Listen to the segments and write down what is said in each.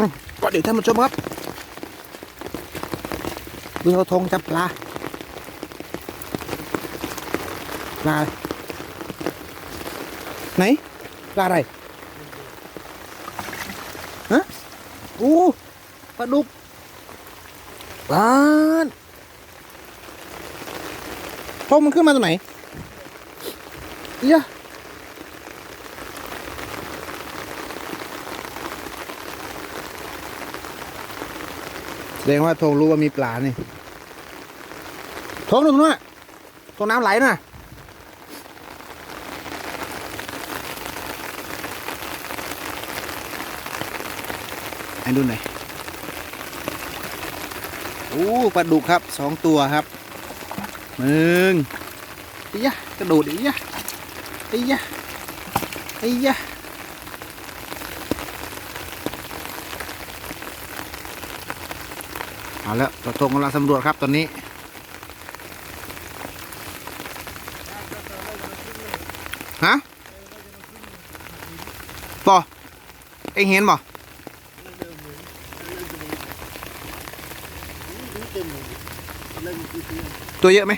อืมก็เดี๋ยวท่านผู้ชมครับดูเอาธงจับปลาปลาไหนปลาอะไรฮะโอ้ปลาดุกปลาดธงมันขึ้นมาตรงไหนเหี้ยะ แสดงว่าธงรู้ว่ามีปลานี่ธงตรงนู้นน่ะตรงน้ำไหลน่ะให้ดูหน่อยโอ้ปลาดุกครับสองตัวครับหนึ่งไอ้ยะกระโดดไอ้ยะไอ้ยะไอ้ยะ เอาแล้วตราทงกำลังสำรวจครับตอนนี้ ฮะปอเอ็งเห็นปอตัวเยอะไหม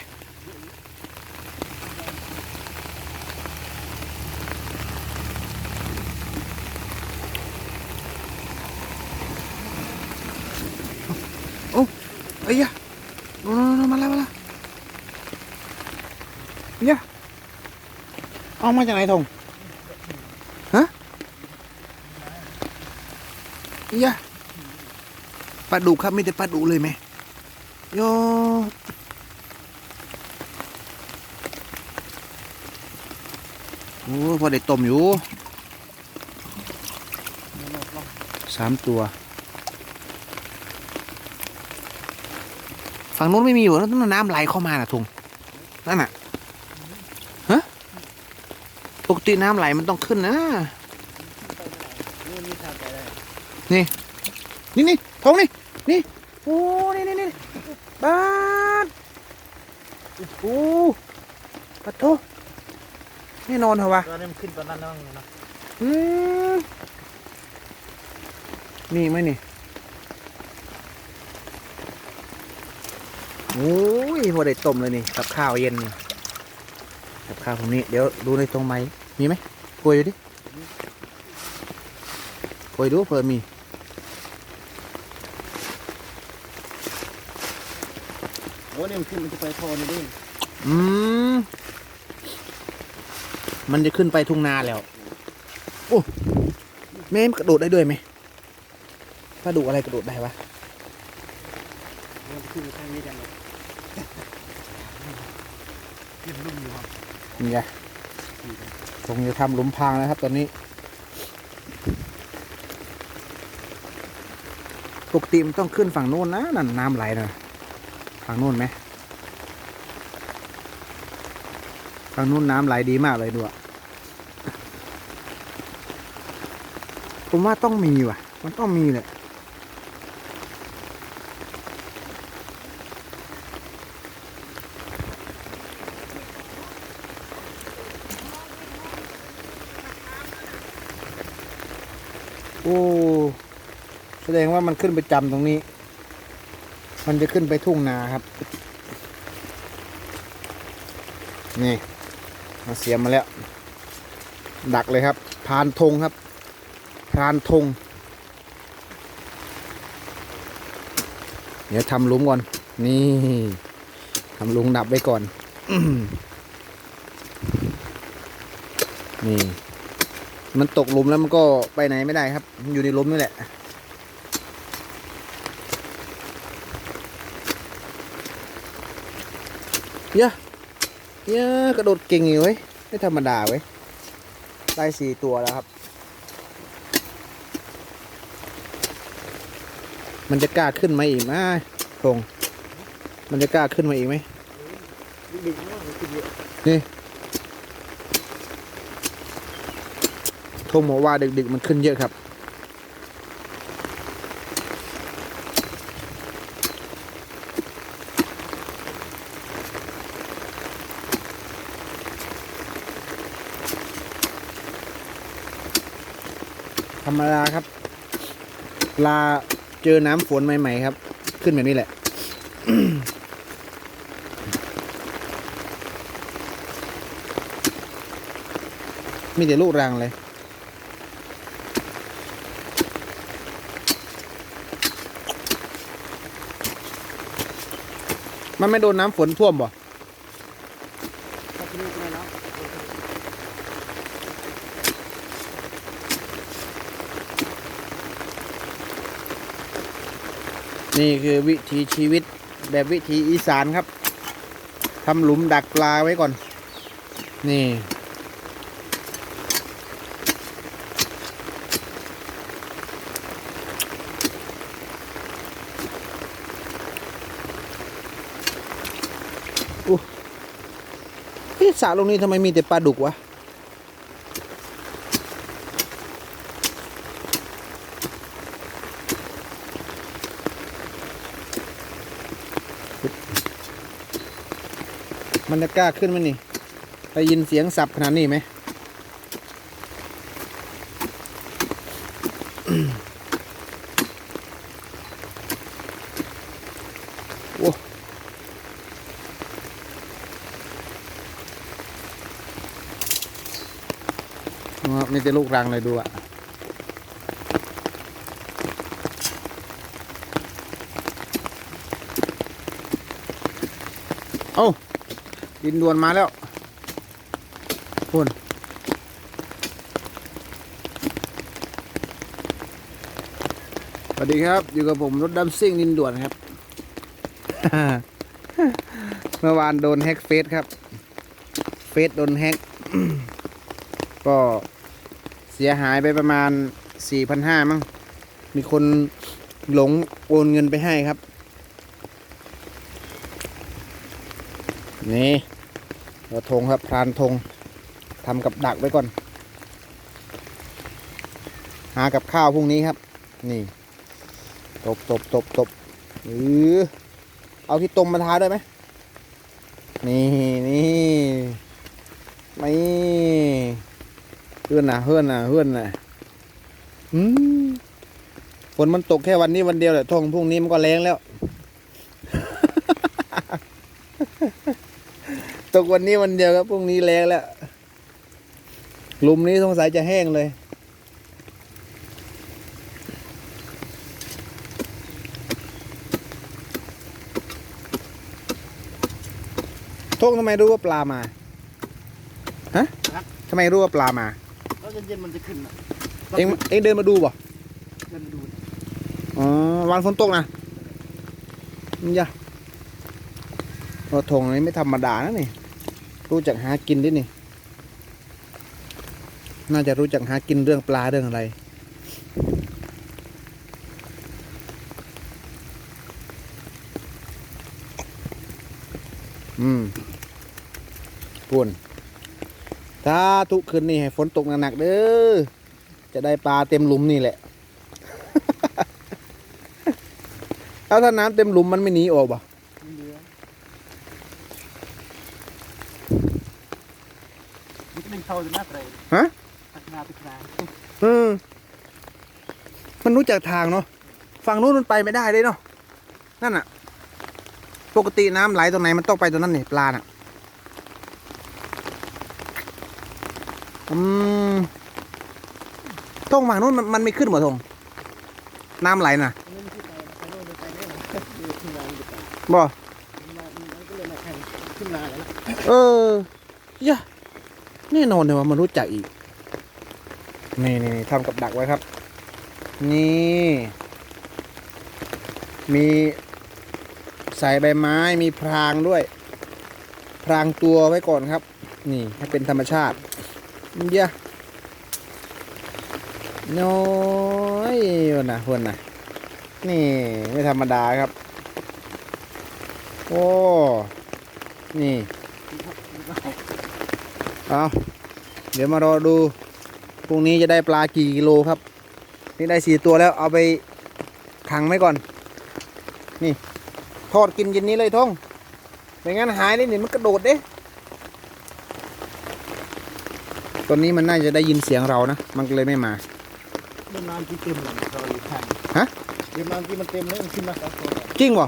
อ้ยยะโน่นมาแล้วมาแล้วเนี่ยเอามาจากไหนทงฮะเหี้ยะปลาดุครับไม่แต่ปลาดุเลยไหมโยโอ้พอได้ต้มอยู่สามตัว ฝั่งนู้นไม่มีอยู่แล้วนั่นน้ำไหลเข้ามาน่ะทุงนั่นน่ะฮะปกติน้ำไหลมันต้องขึ้นนะนี่นี่นี่ทงนี่นี่โอ้นี่นี่นี่บ้านโอ้ปะโถแน่นอนเหรอวะตอนนี้มันขึ้นตอนนั้นแล้วมั้งนะอืมนี่ไหมนี่ โอ้ยพอได้ต้มเลยนี่กับข้าวเย็นนี่กับข้าวตรงนี้เดี๋ยวดูในตรงไหมมีไหมกลวยดูดิกลวยดูเผื่อมีโอ้เนี่ยมันขึ้นมันจะไปทอนี่ดิอืมมันจะขึ้นไปทุ่งนาแล้ว โอ้แม่มนกระโดดได้ด้วยไหมปลาดุกอะไรกระโดดได้วะมันขึ้นไปทางนี้กันเลย ขึ้นลุ่มอยู่ครับนี่ไงคงจะทำหลุมพรางแล้วครับ ตอนนี้ ปกติมันต้องขึ้นฝั่งโน้นนะนั่นน้ำไหลนะฝั่งโน้นไหมฝั่งโน้นน้ำไหลดีมากเลยดูอะผมว่าต้องมีว่ะ มันต้องมีแหละ ดงว่ามันขึ้นไปจำตรงนี้ มันจะขึ้นไปทุ่งนาครับ นี่มาเสียมมาแล้ว ดักเลยครับ พานธงครับพานธงเดี๋ยวทำลุมก่อน นี่ทำลุมดับไว้ก่อน นี่ มันตกลุมแล้วมันก็ไปไหนไม่ได้ครับมันอยู่ในลุมนี่แหละ เยอะเยอะกระโดดเก่งอยู่เว้ยไม่ธรรมดาเว้ยได้สี่ตัวแล้วครับ มันจะกล้าขึ้นมาอีกไหมพงมันจะกล้าขึ้นมาอีกไหมนี่ทงบอกว่าดึกๆมันขึ้นเยอะครับ รรมดาครับ ลาเจอน้ำฝนใหม่ๆครับ ขึ้นแบบนี้แหละมีแต่ลูกรังเลย มันไม่โดนน้ำฝนท่วมบ่ ถ้าที่นี่ก็ไม่รับ นี่คือวิถีชีวิตแบบวิถีอีสานครับทำหลุมดักปลาไว้ก่อน นี่ อู้เฮ้ยสระลงนี้ทำไมมีแต่ปลาดุกวะ มันจะกล้าขึ้นไหมนี่ได้ยินเสียงสับขนาดนี้ไหมโอ้มีแต่ลูกรังเลยดูอะเอ้ ดินดวนมาแล้วคุณสวัสดีครับ อยู่กับผมรถดำซิ่งดินด่วนครับ เมื่อวานโดนแฮกเฟซครับ เฟซโดนแฮกก็เสียหายไปประมาณ 4,500 มั้ง มีคนหลงโอนเงินไปให้ครับ นี่ เราธงครับพรานธงทำกับดักไว้ก่อน หากับข้าวพรุ่งนี้ครับ นี่ ตบตบตบตบหรือเอาที่ตมมาทาได้ไหมนี่นี่ไม่เฮื่อนน่ะเฮื่อนน่ะเฮื่อนน่ะอืมฝนมันตกแค่วันนี้วันเดียวแหละทงพรุ่งนี้มันก็แรงแล้ว ตกวันนี้วันเดียวครับพรุ่งนี้แรงแล้วหลุมนี้สงสัยจะแห้งเลย โทงทำไมรู้ว่าปลามา ฮะทำไมรู้ว่าปลามา แล้วเย็นๆมันจะขึ้นนะเองเองเดินมาดูบ่เดินดูนะอ๋อวันฝนตกนะนี่ยะโอ้ทงนี้ไม่ธรรมดานะนี่ รู้จักหากินด้วยนี่ น่าจะรู้จักหากินเรื่องปลาเรื่องอะไร อืมปุ่นถ้าทุกคืนนี่ให้ฝนตกหนักๆเด้อ จะได้ปลาเต็มหลุมนี่แหละแล้วถ้าน้ำเต็มหลุมมันไม่หนีออกบ่ ไม่เหลือนี่ก็เป็นเท่าจะน่าเตะ ฮะตักนาติกนาเออมันรู้จักทางเนาะฝั่งนู้นมันไปไม่ได้เลยเนาะนั่นน่ะปกติน้ำไหลตรงไหนมันต้องไปตรงนั้นนี่ปลาน่ะอืมตรงฝั่งนู้นมันมันไม่ขึ้นหมดทงน้ำไหลน่ะไม่ได้ขึ้นไปไปโน่นไปนี่ดูขึ้นมาดีกว่าบ่มามันก็เลยมาแข่งขึ้นมาแล้วนะเออยะ แน่นอนเลยว่ามันรู้จักอีก นี่นี่ทำกับดักไว้ครับ นี่ มีใส่ใบไม้มีพรางด้วย พรางตัวไว้ก่อนครับ นี่ให้เป็นธรรมชาติเยอะน้อยวันนะคนนะนี่ไม่ธรรมดาครับ โอ้ นี่ เอาเดี๋ยวมารอดูพรุ่งนี้จะได้ปลากี่กิโลครับ นี่ได้สี่ตัวแล้วเอาไปขังไว้ก่อน นี่ทอดกินเย็นนี้เลยท่องไม่งั้นหายเลยนี่มันกระโดดเด้ตอนนี้มันน่าจะได้ยินเสียงเรานะ มันก็เลยไม่มาเดินนานที่เต็มเลยเราอยู่ข้างฮะเดี๋ยวมาเมื่อกี้มันเต็มเลยมันขึ้นมาสองตัวก่อนจริงบ่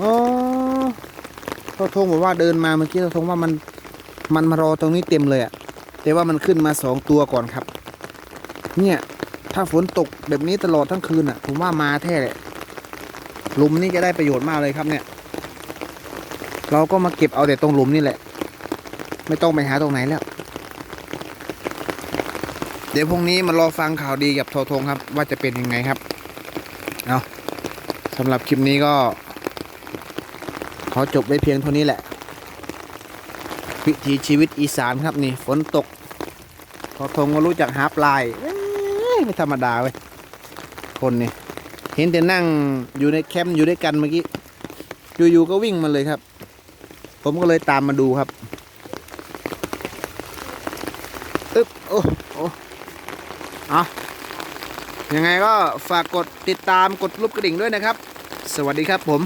อ๋อทอทงบอกว่าเดินมาเมื่อกี้ทอทงว่ามัน มันมารอตรงนี้เต็มเลยอะแต่ว่ามันขึ้นมาสองตัวก่อนครับ เนี่ยถ้าฝนตกแบบนี้ตลอดทั้งคืนอะผมว่ามาแท้แหละหลุมนี่จะได้ประโยชน์มากเลยครับเนี่ย เราก็มาเก็บเอาแต่ตรงหลุมนี่แหละ ไม่ต้องไปหาตรงไหนแล้ว เดี๋ยวพรุ่งนี้มารอฟังข่าวดีกับทอทงครับ ว่าจะเป็นยังไงครับเอาสำหรับคลิปนี้ก็ ขอจบไว้เพียงเท่านี้แหละ วิถีชีวิตอีสานครับนี่ฝนตกทอทงก็รู้จักหาปลายเอ้ยไม่ธรรมดาเว้ยคนนี่เห็นแต่นั่งอยู่ในแคมป์อยู่ด้วยกันเมื่อกี้อยู่ๆก็วิ่งมาเลยครับ ผมก็เลยตามมาดูครับอึ๊บโอ้โอ้เอายังไงก็ฝากกดติดตามกดรูปกระดิ่งด้วยนะครับ สวัสดีครับผม